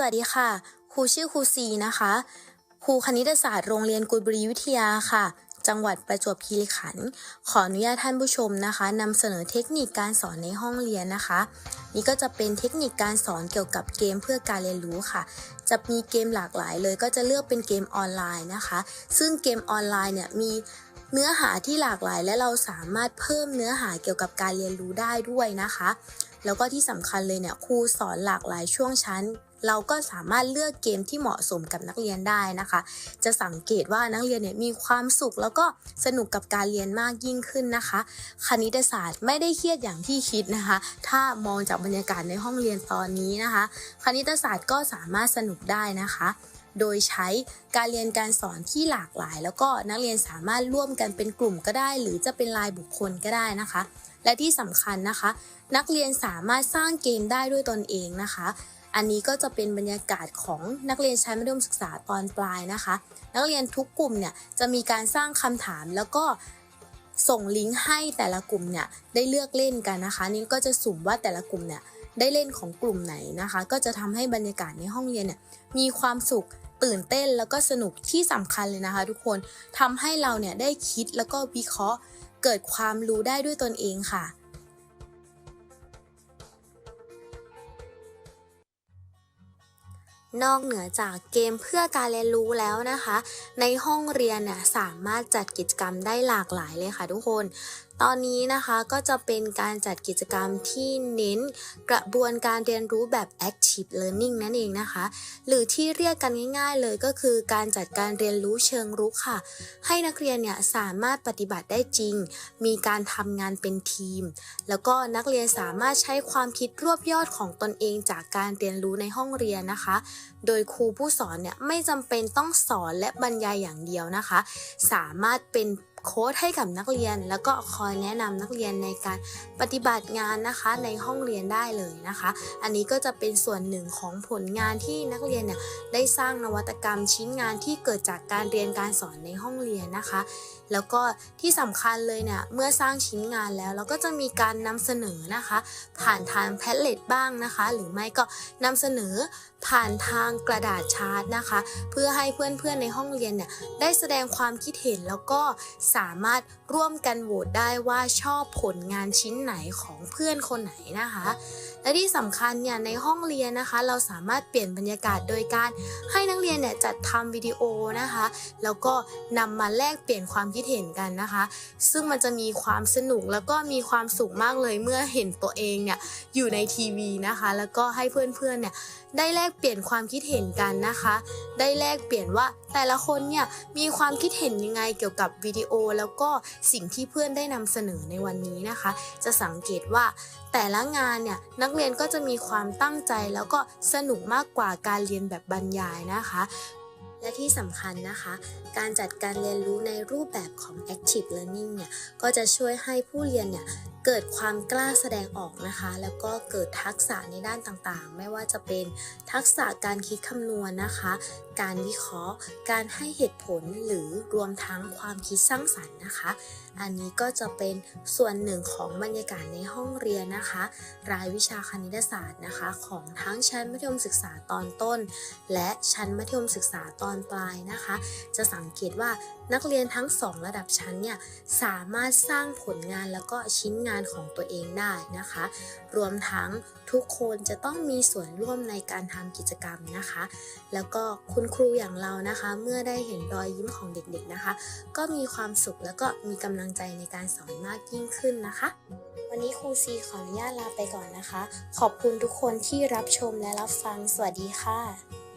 สวัสดีค่ะ ครูชื่อครูซีนะคะ ครูคณิตศาสตร์โรงเรียนกุยบุรีวิทยาค่ะ จังหวัดประจวบคีรีขันธ์ ขออนุญาตท่านผู้ชมนะคะนำเสนอเทคนิคการสอนในห้องเรียนนะคะ นี่ก็จะเป็นเทคนิคการสอนเกี่ยวกับเกมเพื่อการเรียนรู้ค่ะ จะมีเกมหลากหลายเลย ก็จะเลือกเป็นเกมออนไลน์นะคะ ซึ่งเกมออนไลน์เนี่ยมีเนื้อหาที่หลากหลายและเราสามารถเพิ่มเนื้อหาเกี่ยวกับการเรียนรู้ได้ด้วยนะคะ แล้วก็ที่สำคัญเลยเนี่ยครูสอนหลากหลายช่วงชั้น เราก็สามารถเลือกเกมที่เหมาะสมกับนักเรียนได้นะคะ จะสังเกตว่านักเรียนเนี่ยมีความสุขแล้วก็สนุกกับการเรียนมากยิ่งขึ้นนะคะ คณิตศาสตร์ไม่ได้เครียดอย่างที่คิดนะคะ ถ้ามองจากบรรยากาศในห้องเรียนตอนนี้นะคะ คณิตศาสตร์ก็สามารถสนุกได้นะคะโดยใช้การเรียนการสอนที่หลากหลาย แล้วก็นักเรียนสามารถร่วมกันเป็นกลุ่มก็ได้ หรือจะเป็นรายบุคคลก็ได้นะคะ และที่สำคัญนะคะ นักเรียนสามารถสร้างเกมได้ด้วยตนเองนะคะ อันนี้ก็จะเป็นบรรยากาศของนักเรียนชั้นมัธยมศึกษาตอนปลายนะคะ นักเรียนทุกกลุ่มเนี่ยจะมีการสร้างคำถามแล้วก็ส่งลิงก์ให้แต่ละกลุ่มเนี่ยได้เลือกเล่นกันนะคะ นี่ก็จะสุ่มว่าแต่ละกลุ่มเนี่ยได้เล่นของกลุ่มไหนนะคะ ก็จะทำให้บรรยากาศในห้องเรียนเนี่ยมีความสุขตื่นเต้นแล้วก็สนุกที่สำคัญเลยนะคะ ทุกคนทำให้เราเนี่ยได้คิดแล้วก็วิเคราะห์ เกิดความรู้ได้ด้วยตนเองค่ะ นอกเหนือจากเกมเพื่อการเรียนรู้แล้วนะคะ ในห้องเรียนเนี่ยสามารถจัดกิจกรรมได้หลากหลายเลยค่ะทุกคน ตอนนี้นะคะก็จะเป็นการจัดกิจกรรมที่เน้นกระบวนการเรียนรู้แบบ active learning นั่นเองนะคะ หรือที่เรียกกันง่าย ๆ เลยก็คือการจัดการเรียนรู้เชิงรุกค่ะ ให้นักเรียนเนี่ยสามารถปฏิบัติได้จริง มีการทำงานเป็นทีม แล้วก็นักเรียนสามารถใช้ความคิดรวบยอดของตนเองจากการเรียนรู้ในห้องเรียนนะคะ โดยครูผู้สอนเนี่ยไม่จำเป็นต้องสอนและบรรยายอย่างเดียวนะคะ สามารถเป็นโค้ดให้กับนักเรียน แล้วก็คอยแนะนำนักเรียนในการปฏิบัติงานนะคะในห้องเรียนได้เลยนะคะ อันนี้ก็จะเป็นส่วนหนึ่งของผลงานที่นักเรียนเนี่ยได้สร้างนวัตกรรมชิ้นงานที่เกิดจากการเรียนการสอนในห้องเรียนนะคะ แล้วก็ที่สำคัญเลยเนี่ยเมื่อสร้างชิ้นงานแล้วเราก็จะมีการนำเสนอนะคะ ผ่านทางแพลเล็ตบ้างนะคะ หรือไม่ก็นำเสนอผ่านทางกระดาษชาร์ตนะคะ เพื่อให้เพื่อนๆในห้องเรียนเนี่ยได้แสดงความคิดเห็นแล้วก็สามารถร่วมกันโหวตได้ว่าชอบผลงานชิ้นไหนของเพื่อนคนไหนนะคะ และที่สำคัญเนี่ยในห้องเรียนนะคะ เราสามารถเปลี่ยนบรรยากาศโดยการให้นักเรียนเนี่ยจัดทำวิดีโอนะคะ แล้วก็นำมาแลกเปลี่ยนความคิดเห็นกันนะคะ ซึ่งมันจะมีความสนุกแล้วก็มีความสุขมากเลยเมื่อเห็นตัวเองเนี่ยอยู่ในทีวีนะคะ แล้วก็ให้เพื่อนๆเนี่ยได้แลกเปลี่ยนความคิดเห็นกันนะคะ ได้แลกเปลี่ยนว่าแต่ละคนเนี่ยมีความคิดเห็นยังไงเกี่ยวกับวิดีโอ แล้วก็สิ่งที่เพื่อนได้นำเสนอในวันนี้นะคะ จะสังเกตว่าแต่ละงานเนี่ยนักเรียนก็จะมีความตั้งใจแล้วก็สนุกมากกว่าการเรียนแบบบรรยายนะคะ และที่สำคัญนะคะ การจัดการเรียนรู้ในรูปแบบของ active learning เนี่ยก็จะช่วยให้ผู้เรียนเนี่ยเกิดความกล้าแสดงออกนะคะ แล้วก็เกิดทักษะในด้านต่างๆ ไม่ว่าจะเป็นทักษะการคิดคำนวณนะคะ การวิเคราะห์ การให้เหตุผลหรือรวมทั้งความคิดสร้างสรรค์นะคะ อันนี้ก็จะเป็นส่วนหนึ่งของบรรยากาศในห้องเรียนนะคะ รายวิชาคณิตศาสตร์นะคะ ของทั้งชั้นมัธยมศึกษาตอนต้น และชั้นมัธยมศึกษาตอนปลายนะคะ จะสังเกตว่า นักเรียนทั้งสองระดับชั้นเนี่ยสามารถสร้างผลงานแล้วก็ชิ้นงานของตัวเองได้นะคะ รวมทั้งทุกคนจะต้องมีส่วนร่วมในการทำกิจกรรมนะคะ แล้วก็คุณครูอย่างเรานะคะ เมื่อได้เห็นรอยยิ้มของเด็กๆนะคะ ก็มีความสุขแล้วก็มีกำลังใจในการสอนมากยิ่งขึ้นนะคะ วันนี้ครูซีขออนุญาตลาไปก่อนนะคะ ขอบคุณทุกคนที่รับชมและรับฟังสวัสดีค่ะ